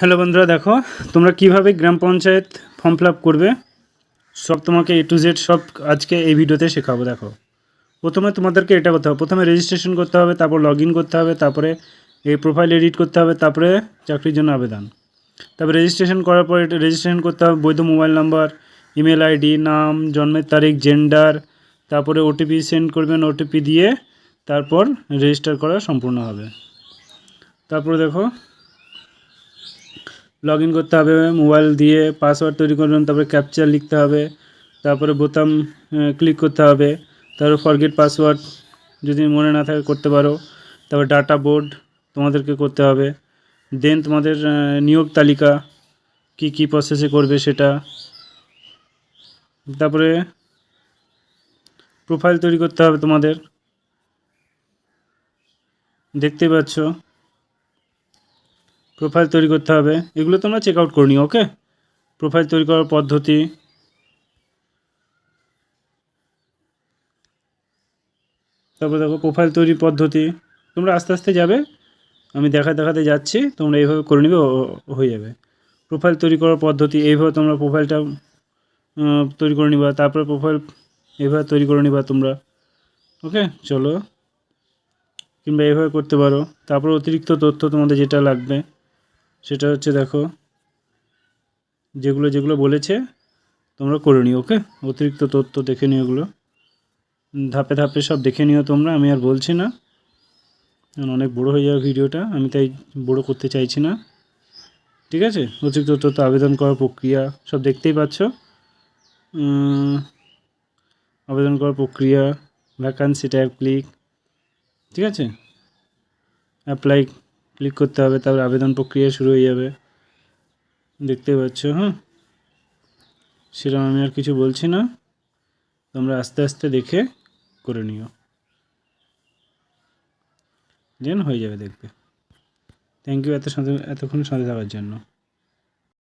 Hello বন্ধুরা, দেখো, তোমরা কীভাবে গ্রাম পঞ্চায়েত ফর্ম ফিল করবে, সব তোমাকে এ টু জেড সব আজকে এই ভিডিওতে শেখাবো, দেখো। প্রথমে তোমাদেরকে এটা করতে হবে, প্রথমে রেজিস্ট্রেশন করতে হবে, তারপর লগ করতে হবে, তারপরে এই প্রোফাইল এডিট করতে হবে, তারপরে চাকরির জন্য আবেদন। তারপরে রেজিস্ট্রেশন করার পর রেজিস্ট্রেশন করতে হবে, বৈধ মোবাইল নাম্বার ইমেল আইডি নাম, জন্মের তারিখ জেন্ডার তারপরে ওটিপি সেন্ড করবেন ওটিপি দিয়ে তারপর রেজিস্টার করা সম্পূর্ণ হবে। তারপরে দেখো লগ ইন করতে হবে মোবাইল দিয়ে পাসওয়ার্ড তৈরি করবেন তারপরে ক্যাপচার লিখতে হবে, তারপরে বোতাম ক্লিক করতে হবে, তারপরে ফরগেট পাসওয়ার্ড যদি মনে না থাকে করতে পারো, তারপর ডাটা বোর্ড তোমাদেরকে করতে হবে দেন তোমাদের নিয়োগ তালিকা, কি কি প্রসেসে করবে সেটা, তারপরে প্রোফাইল তৈরি করতে হবে তোমাদের, দেখতে পাচ্ছ প্রোফাইল তৈরি করতে হবে। এগুলো তোমরা চেক আউট করে ওকে প্রোফাইল তৈরি করার পদ্ধতি। তারপর দেখো প্রোফাইল তৈরির পদ্ধতি। তোমরা আস্তে আস্তে যাবে। আমি দেখা দেখাতে যাচ্ছি, তোমরা এইভাবে করে নেবে হয়ে যাবে। প্রোফাইল তৈরি করার পদ্ধতি, এইভাবে তোমরা প্রোফাইলটা তৈরি করে নিবা। তারপরে প্রোফাইল এইভাবে তৈরি করে নিবা তোমরা ওকে চলো। কিংবা এইভাবে করতে পারো। তারপর অতিরিক্ত তথ্য তোমাদের যেটা লাগবে। সেটা হচ্ছে দেখো, যেগুলো যেগুলো বলেছে, তোমরা করে নিও, ওকে? অতিরিক্ত তথ্য দেখে নিও ওগুলো ধাপে ধাপে সব দেখে নিও তোমরা, আমি আর বলছি না। অনেক বড় হয়ে যাবে ভিডিওটা, আমি তাই বড় করতে চাইছি না। ঠিক আছে? অতিরিক্ত তথ্য আবেদন করার প্রক্রিয়া, সব দেখতেই পাচ্ছ। আবেদন করার প্রক্রিয়া ভ্যাকান্সি ট্যাব ক্লিক ঠিক আছে? অ্যাপ্লাই ক্লিক করতে হবে, তারপর আবেদন প্রক্রিয়া শুরু হয়ে যাবে। দেখতে পাচ্ছ হ্যাঁ? সেরকম আমি আর কিছু বলছি না। তোমরা আস্তে আস্তে দেখে করে নিও। দেন হয়ে যাবে দেখবে থ্যাংক ইউ এত সাথে এতক্ষণ সাথে থাকার জন্য।